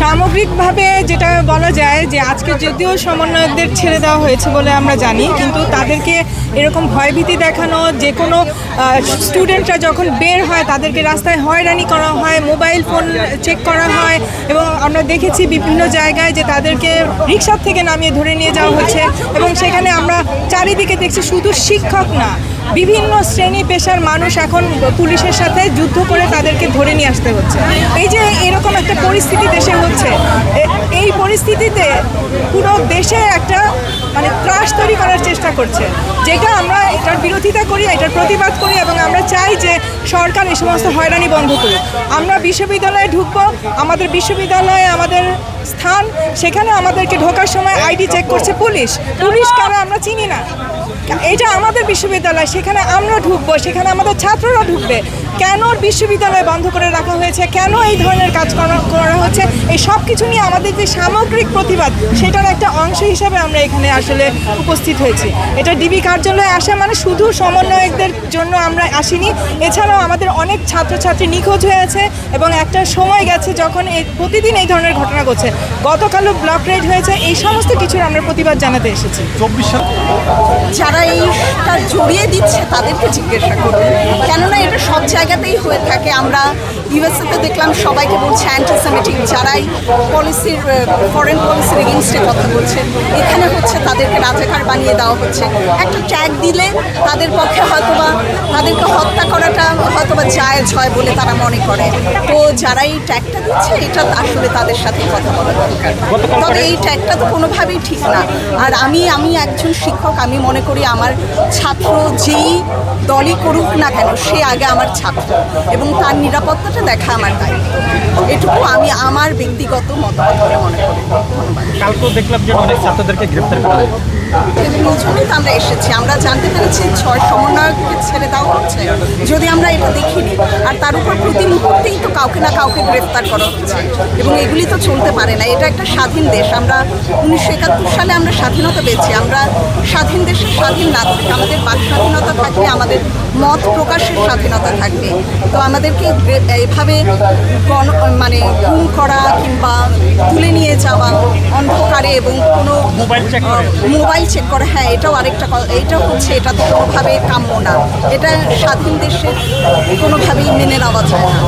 সামগ্রিকভাবে যেটা বলা যায় যে আজকে যদিও সমন্বয়কদের ছেড়ে দেওয়া হয়েছে বলে আমরা জানি, কিন্তু তাদেরকে এরকম ভয়ভীতি দেখানো, যে কোনো স্টুডেন্টরা যখন বের হয়, তাদেরকে রাস্তায় হয়রানি করা হয়, মোবাইল ফোন চেক করা হয় এবং আমরা দেখেছি বিভিন্ন জায়গায় যে তাদেরকে রিক্সার থেকে নামিয়ে ধরে নিয়ে যাওয়া হচ্ছে এবং সেখানে আমরা চারিদিকে দেখছি শুধু শিক্ষক না, বিভিন্ন শ্রেণি পেশার মানুষ এখন পুলিশের সাথে যুদ্ধ করে তাদেরকে ধরে নিয়ে আসতে হচ্ছে। এই যে এরকম একটা পরিস্থিতি দেশে হচ্ছে। এই পরিস্থিতিতে পুরো দেশে একটা মানে ত্রাস তৈরি করার চেষ্টা করছে। যেটা আমরা এটার বিরোধিতা করি, এটার প্রতিবাদ করি এবং আমরা চাই যে সরকার এই সমস্ত হয়রানি বন্ধ করুক। আমরা বিশ্ববিদ্যালয়ে ঢুকবো, আমাদের বিশ্ববিদ্যালয়ে আমাদের স্থান, সেখানে আমাদেরকে ঢোকার সময় আইডি চেক করছে পুলিশ। পুলিশ কারা আমরা চিনি না। এটা বিশ্ববিদ্যালয় সেখানে আমরা ঢুকবো সেখানে আমাদের ছাত্ররা ঢুকবে। কেন বিশ্ববিদ্যালয় বন্ধ করে রাখা হয়েছে? কেন এই ধরনের কাজ করা হচ্ছে? এই সব কিছু নিয়ে আমাদের যে সামগ্রিক প্রতিবাদ সেটার একটা অংশ হিসাবে আমরা এখানে আসলে উপস্থিত হয়েছি। এটা ডিবি কার্যালয়ে আসা মানে শুধু সমন্বয়কদের জন্য আমরা আসিনি। এছাড়াও আমাদের অনেক ছাত্রছাত্রী নিখোঁজ হয়েছে এবং একটা সময় গেছে যখন এই প্রতিদিন এই ধরনের ঘটনা ঘটছে। গতকালও ব্লক রেড হয়েছে এই সমস্ত কিছুর আমরা প্রতিবাদ জানাতে এসেছি। যারা এইটা জড়িয়ে দিচ্ছে তাদেরকে জিজ্ঞাসা করুন। কেননা এটা সব জায়গাতেই হয়ে থাকে। আমরা ইউএসএতে দেখলাম সবাইকে বলছে অ্যান্টিসেমেটিক যারাই পলিসির ফরেন পলিসির এগেনস্টে কথা বলছে। এখানে হচ্ছে তাদেরকে রাজাকার বানিয়ে দেওয়া হচ্ছে। একটা ট্যাগ দিলে তাদের পক্ষে তাদেরকে হত্যা করাটা হয়তো বা জায়েজ হয় বলে তারা মনে করে। তো যারা এই ট্যাগটা দিচ্ছে এটা আসলে তাদের সাথে কথা বলা দরকার। তবে এই ট্যাগটা তো কোনোভাবেই ঠিক না। আর আমি আমি একজন শিক্ষক আমি মনে করি আমার ছাত্র যেই দলই করুক না কেন সে আগে আমার ছাত্র এবং তার নিরাপত্তাটা দেখা আমার দায়িত্ব। এটুকু আমি আমার ব্যক্তিগত মতামত বলে মনে করি। কালকেও দেখলাম যে অনেক ছাত্রদেরকে গ্রেফতার করা আমরা এসেছি। আমরা জানতে পেরেছি ছয় সমন্বয়ককে ছেড়ে দেওয়া হচ্ছে। যদি আমরা এটা দেখিনি আর তার উপর প্রতি মুহূর্তেই তো কাউকে না কাউকে গ্রেফতার করা হচ্ছে। এবং এগুলি তো চলতে পারে না। এটা একটা স্বাধীন দেশ। আমরা উনিশশো একাত্তর সালে আমরা স্বাধীনতা পেয়েছি। আমরা স্বাধীন দেশের স্বাধীন নাগরিক। আমাদের বাক স্বাধীনতা থাকবে আমাদের মত প্রকাশের স্বাধীনতা থাকবে। তো আমাদেরকে এভাবে গণ মানে গুম করা কিংবা তুলে নিয়ে যাওয়া অন্ধকারে এবং কোনো মোবাইল চেক করে। মোবাইল চেক করে হ্যাঁ এটাও আরেকটা এইটাও হচ্ছে এটা তো কোনোভাবে কাম্য না। এটা স্বাধীন দেশের কোনোভাবেই মেনে নেওয়া যায় না।